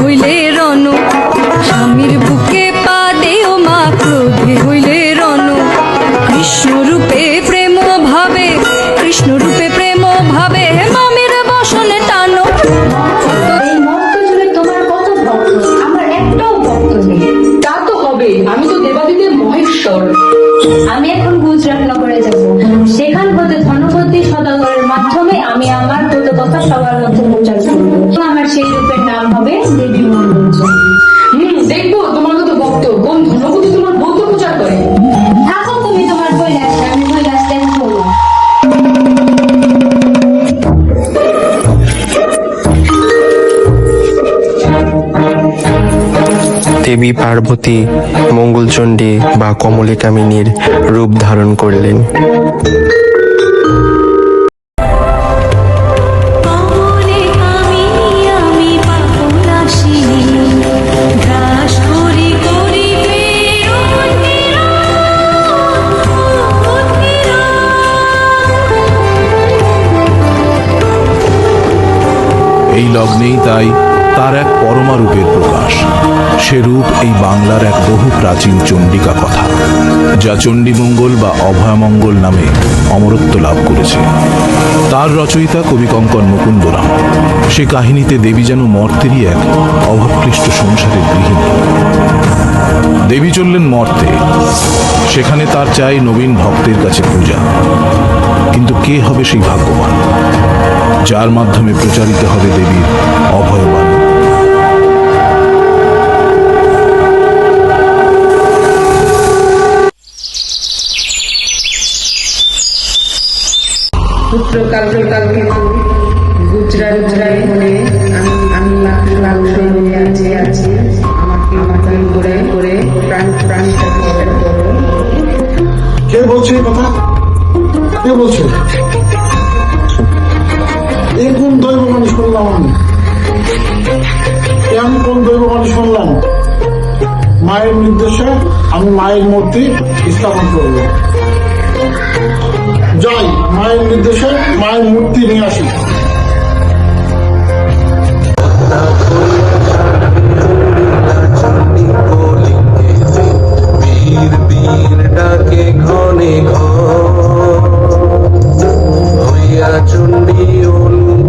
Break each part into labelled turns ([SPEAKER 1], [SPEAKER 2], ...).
[SPEAKER 1] হইলে
[SPEAKER 2] দেবী
[SPEAKER 3] পার্বতী মঙ্গলচণ্ডী বা কমলিকামিনীর রূপ ধারণ করলেন।
[SPEAKER 4] এই লগ্নেই তাই তার এক পরমা রূপের প্রকাশ। সে রূপ এই বাংলার এক বহু প্রাচীন চণ্ডিকা কথা, যা চণ্ডীমঙ্গল বা অভয়মঙ্গল নামে অমরত্ব লাভ করেছে। তার রচয়িতা কবি কঙ্কন মুকুন্দরাম। সে কাহিনীতে দেবী যেন মর্তেরই এক অভাবক্লিষ্ট সংসারের গৃহিণী। দেবী চললেন মর্তে। সেখানে তার চাই নবীন ভক্তের কাছে পূজা। কিন্তু কে হবে সেই ভাগ্যবান? যার মাধ্যমে প্রচারিত হবে দেবীর অভয়বাণী?
[SPEAKER 5] এ কোন দৈব বাণী শুনলাম আমি? এ আমি কোন দৈব বাণী শুনলাম? মায়ের নির্দেশে আমি মায়ের মূর্তি স্থাপন করব। যাই, মায়ের নির্দেশে মায়ের মূর্তি নিয়ে আসি।
[SPEAKER 6] ঘনে হইয়া চণ্ডী অনুকূল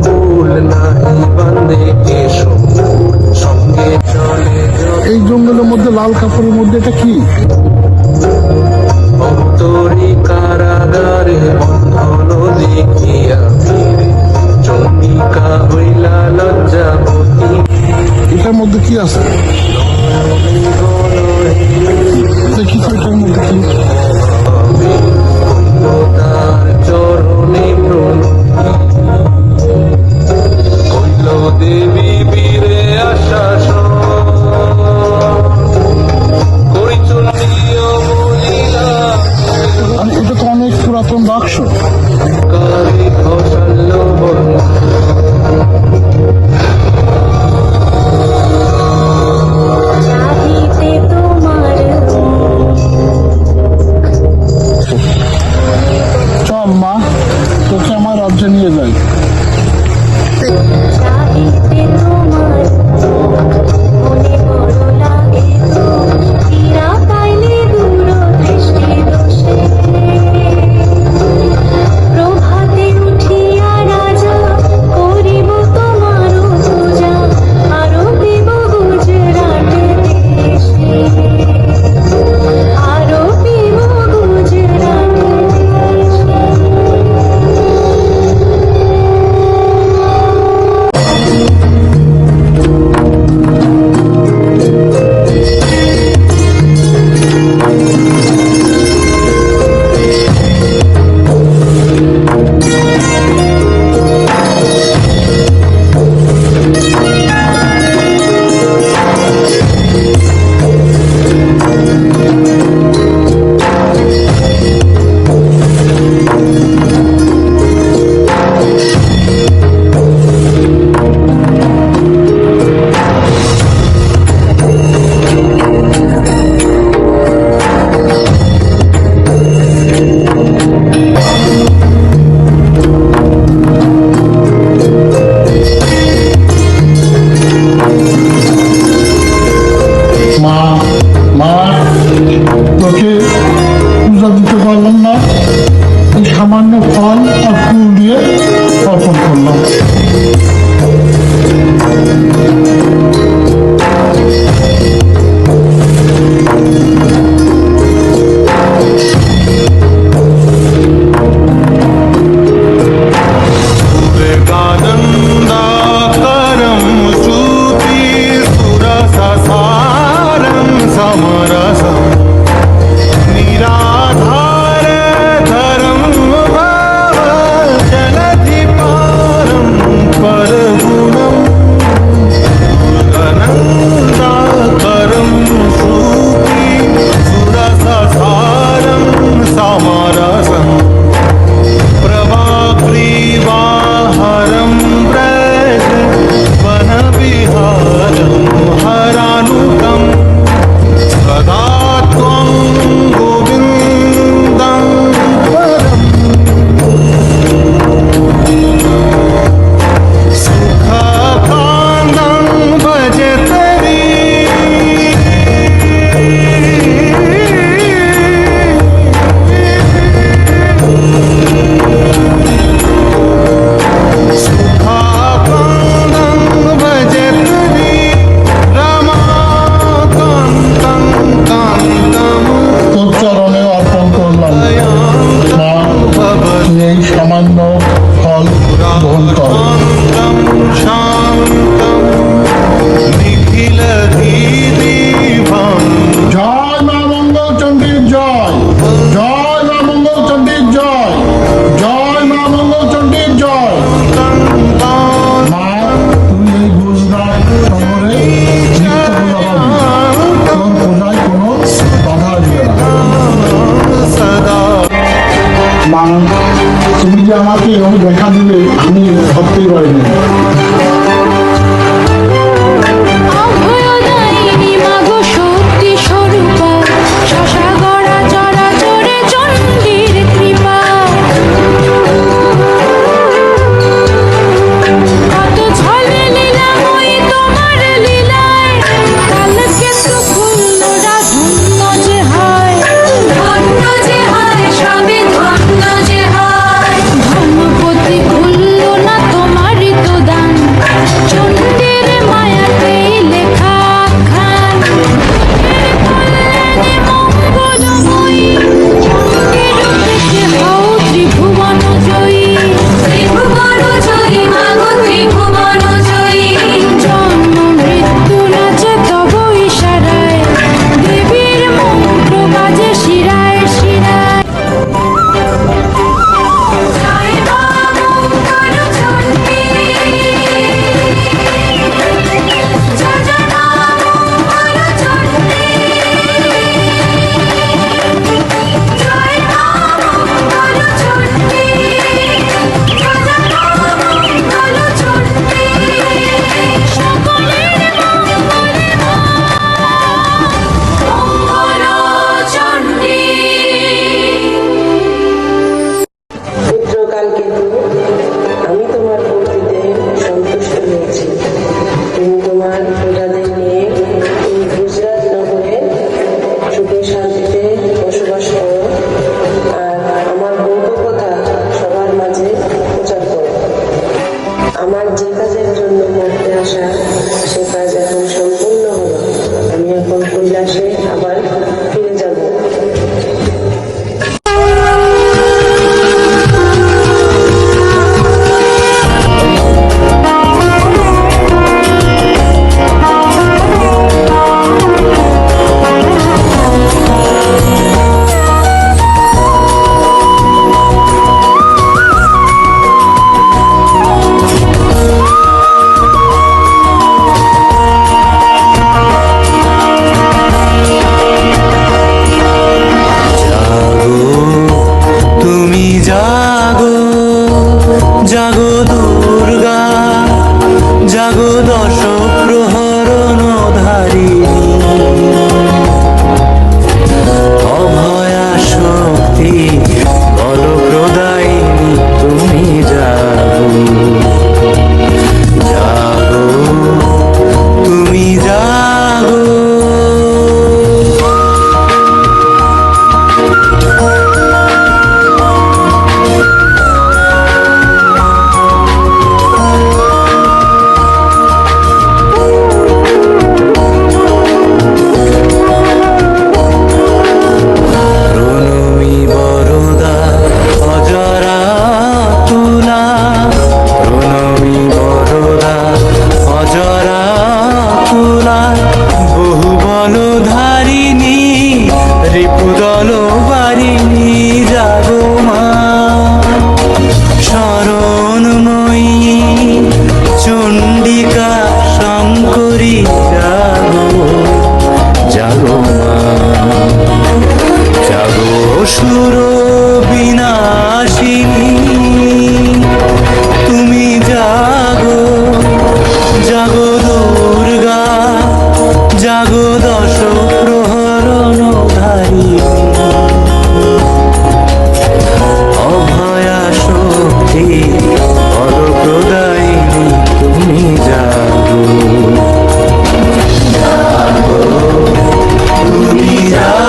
[SPEAKER 6] 시작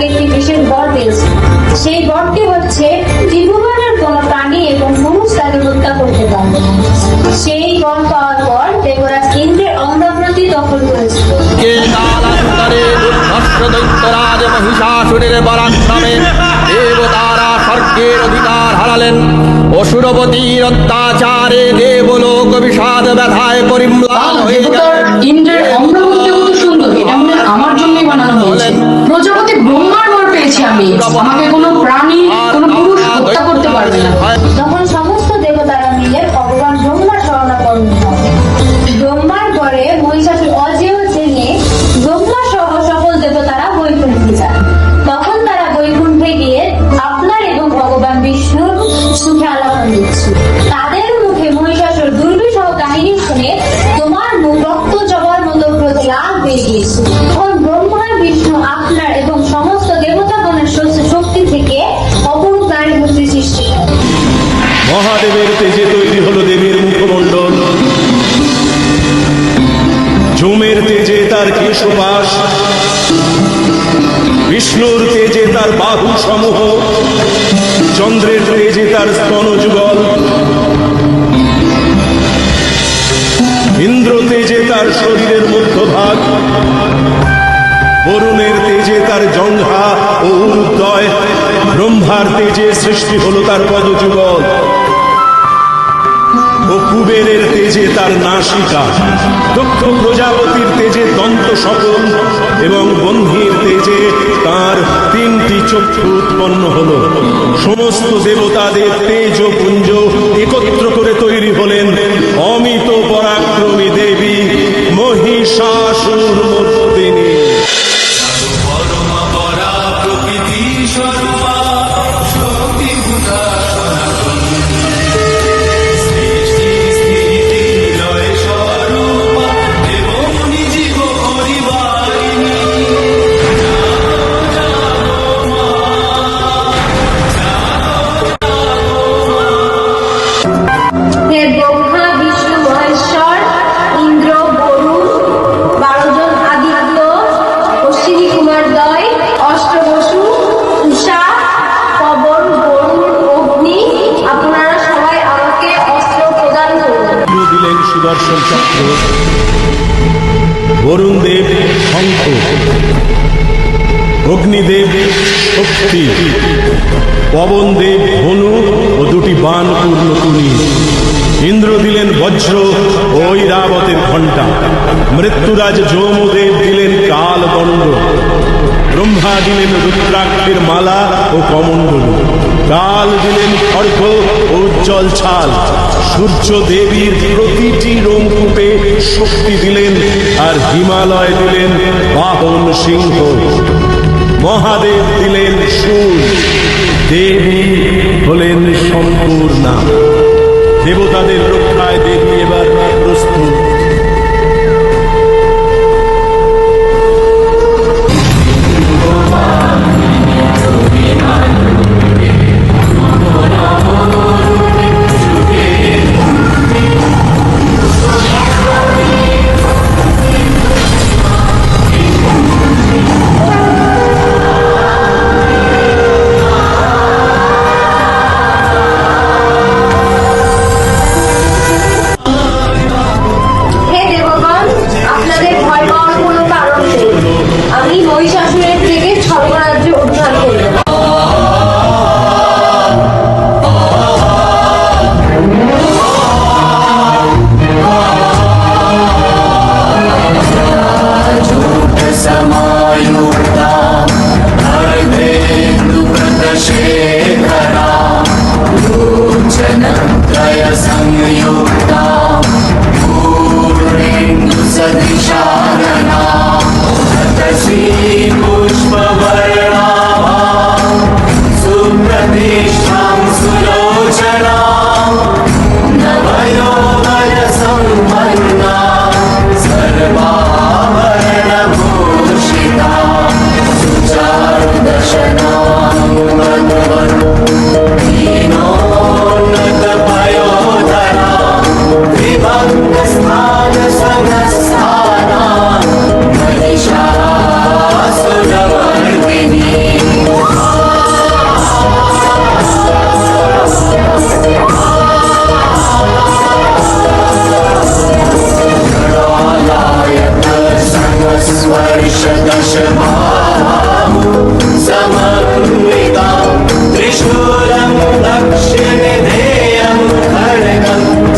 [SPEAKER 6] তাকে বিশেষ বর
[SPEAKER 7] দিয়েছে সেই বরটি হচ্ছে ত্রিভুবনের কোনো প্রাণী এবং পুরুষ তাকে হত্যা করতে পারবে সেই বর
[SPEAKER 2] পাওয়ার পর দেবরাজ ইন্দ্রের অন্ধ্রপ্রতি দখল করেছিল
[SPEAKER 6] দৈত্যরাজ মহিষাসুরের বরাক্রমে দেবতারা স্বর্গের অধিকার হারালেন। অসুরপতির অত্যাচারে দেবলোক বিষাদ ব্যথায় পরিম্লান হয়ে গেল
[SPEAKER 8] ইন্দ্রের অন্ধ্রপ্রতি আমাকে কোনো প্রাণী কোনো পুরুষ হত্যা করতে পারবে না।
[SPEAKER 2] বিষ্ণুর
[SPEAKER 7] তেজে তার বাহু সমূহ, চন্দ্রের তেজে তার স্তন যুগল ইন্দ্র তেজে তার শরীরের মধ্যভাগ বরুণের তেজে তার জঙ্ঘা ও উদয়, ব্রহ্মার তেজে সৃষ্টি হলো তার পদযুগল ও কুবেরের তেজে তার নাসিকা। দক্ষ প্রজাপতির তেজে দন্ত সকল এবং বহ্নির তেজে তার তিনটি চক্ষু উৎপন্ন হল। সমস্ত দেবতাদের তেজ ও পুঞ্জ একত্র করে তৈরি হলেন অমিত পরাক্রমী দেবী মহিষাসুর মর্দিনী অগ্নিদেব শক্তি। পবন দেব ধনু ও দুটি বান পূর্ণ তুনি ইন্দ্র দিলেন বজ্র ও ঐরাবতের ঘণ্টা। মৃত্যুরাজ যৌমদেব দিলেন কাল দণ্ড। ব্রহ্মা দিলেন রুদ্রাক্ষের মালা ও কমণ্ডলু। কাল দিলেন খড়গ ও উজ্জ্বল ছাল। সূর্য দেবীর প্রতিটি রোমকূপে শক্তি দিলেন আর হিমালয় দিলেন বাহন সিংহ। মহাদেব দিলেন সুর। দেবী হলেন সম্পূর্ণা দেবতাদের রক্ষায় দেবী এবার প্রস্তুত।
[SPEAKER 2] संग युक्ता पूर्णेन्दु सदिशानना तस्वी सुलोचना
[SPEAKER 9] नवयोगसम्पन्ना सर्वा